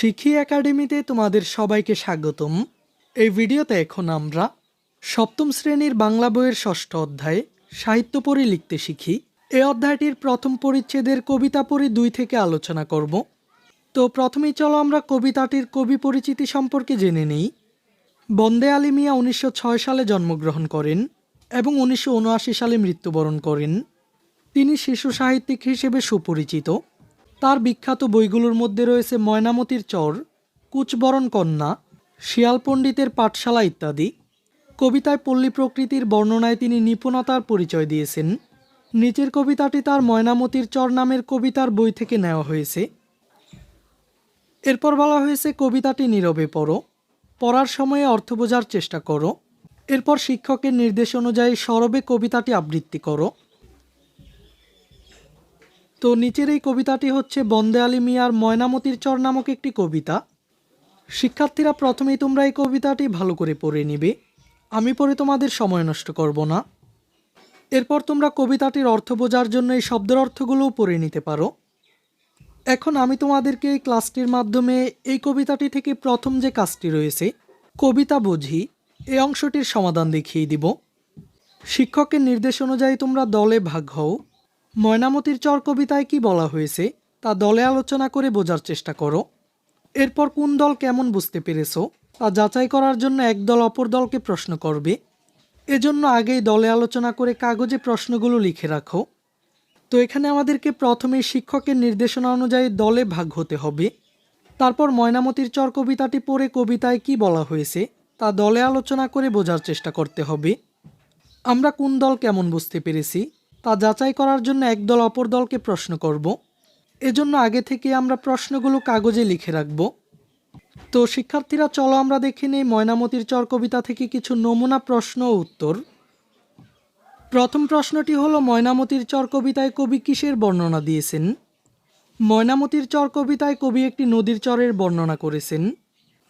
শিখি একাডেমিতে তোমাদের সবাইকে স্বাগতম। এই ভিডিওতে এখন আমরা সপ্তম শ্রেণির বাংলা বইয়ের ষষ্ঠ অধ্যায়ে সাহিত্য পড়ি লিখতে শিখি। এই অধ্যায়টির প্রথম পরিচ্ছেদের কবিতা পড়ি দুই থেকে আলোচনা করব। তো প্রথমেই চলো আমরা কবিতাটির কবি পরিচিতি সম্পর্কে জেনে নিই। বন্দে আলী মিয়া উনিশশো ছয় সালে জন্মগ্রহণ করেন এবং উনিশশো উনআশি সালে মৃত্যুবরণ করেন। তিনি শিশু সাহিত্যিক হিসেবে সুপরিচিত। তার বিখ্যাত বইগুলোর মধ্যে রয়েছে ময়নামতির চর, কুচবরণ কন্যা শিয়াল পণ্ডিতের পাঠশালা ইত্যাদি। কবিতায় পল্লী প্রকৃতির বর্ণনায় তিনি নিপুণতার পরিচয় দিয়েছেন। নিচের কবিতাটি তার ময়নামতির চর নামের কবিতার বই থেকে নেওয়া হয়েছে। এরপর বলা হয়েছে, কবিতাটি নীরবে পড়ো, পড়ার সময়ে অর্থ বোঝার চেষ্টা করো, এরপর শিক্ষকের নির্দেশ অনুযায়ী সরবে কবিতাটি আবৃত্তি করো। তো নিচের এই কবিতাটি হচ্ছে বন্দে আলী মিয়ার ময়নামতির চর নামক একটি কবিতা। শিক্ষার্থীরা প্রথমেই তোমরা এই কবিতাটি ভালো করে পড়ে নিবে। আমি পড়ে তোমাদের সময় নষ্ট করব না। এরপর তোমরা কবিতাটির অর্থ বোঝার জন্য এই শব্দের অর্থগুলোও পড়ে নিতে পারো। এখন আমি তোমাদেরকে এই ক্লাসটির মাধ্যমে এই কবিতাটি থেকে প্রথম যে কাজটি রয়েছে, কবিতা বুঝি এই অংশটির সমাধান দেখিয়ে দিব। শিক্ষকের নির্দেশ অনুযায়ী তোমরা দলে ভাগ হও। ময়নামতির চর কবিতায় কি বলা হয়েছে, তা দলে আলোচনা করে বোঝার চেষ্টা করো। এরপর কোন দল কেমন বুঝতে পেরেছ, তা যাচাই করার জন্য এক দল অপর দলকে প্রশ্ন করবে। এজন্য আগেই দলে আলোচনা করে কাগজে প্রশ্নগুলো লিখে রাখো। তো এখানে আমাদেরকে প্রথমে শিক্ষকের নির্দেশনা অনুযায়ী দলে ভাগ হতে হবে। তারপর ময়নামতির চর কবিতাটি পড়ে কবিতায় কি বলা হয়েছে, তা দলে আলোচনা করে বোঝার চেষ্টা করতে হবে। আমরা কোন দল কেমন বুঝতে পেরেছি তা যাচাই করার জন্য একদল অপর দলকে প্রশ্ন করব। এজন্য আগে থেকে আমরা প্রশ্নগুলো কাগজে লিখে রাখব। তো শিক্ষার্থীরা, চলো আমরা দেখে নেই ময়নামতির চর কবিতা থেকে কিছু নমুনা প্রশ্ন ও উত্তর। প্রথম প্রশ্নটি হলো, ময়নামতির চর কবিতায় কবি কিসের বর্ণনা দিয়েছেন? ময়নামতির চর কবিতায় কবি একটি নদীর চরের বর্ণনা করেছেন।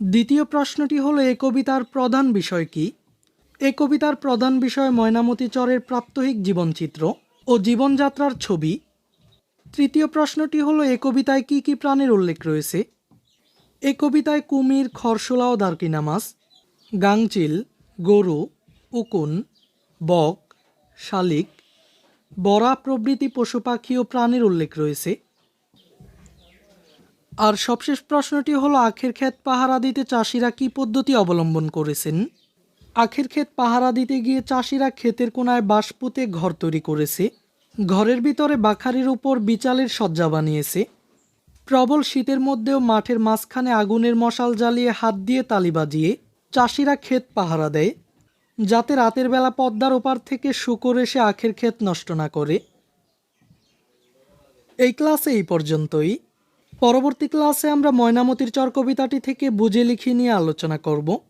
দ্বিতীয় প্রশ্নটি হলো, এ কবিতার প্রধান বিষয় কি? এ কবিতার প্রধান বিষয় ময়নামতি চরের প্রাত্যহিক জীবনচিত্র ও জীবনযাত্রার ছবি। তৃতীয় প্রশ্নটি হলো, এ কবিতায় কি কি প্রাণের উল্লেখ রয়েছে? এ কবিতায় কুমির, খরশোলা ও দার্কিনা মাছ গাংচিল, গরু, উকুন, বক, শালিক, বরা প্রভৃতি পশু পাখি ও প্রাণীর উল্লেখ রয়েছে। আর সবশেষ প্রশ্নটি হলো, আখের ক্ষেত পাহারা দিতে চাষিরা কি পদ্ধতি অবলম্বন করেছেন? আখের ক্ষেত পাহারা দিতে গিয়ে চাষিরা ক্ষেতের কোনায় বাঁশ পুঁতে ঘর তৈরি করেছে। ঘরের ভিতরে বাখারির উপর বিচালের সজ্জা বানিয়েছে। প্রবল শীতের মধ্যেও মাঠের মাঝখানে আগুনের মশাল জ্বালিয়ে হাত দিয়ে তালি বাজিয়ে চাষিরা ক্ষেত পাহারা দেয়। যাতে রাতের বেলা পদ্মার ওপার থেকে শুকর এসে আখের ক্ষেত নষ্ট না করে। এই ক্লাসে এই পর্যন্তই। পরবর্তী ক্লাসে আমরা ময়নামতির চর কবিতাটি থেকে বুঝে লিখে নিয়ে আলোচনা করব।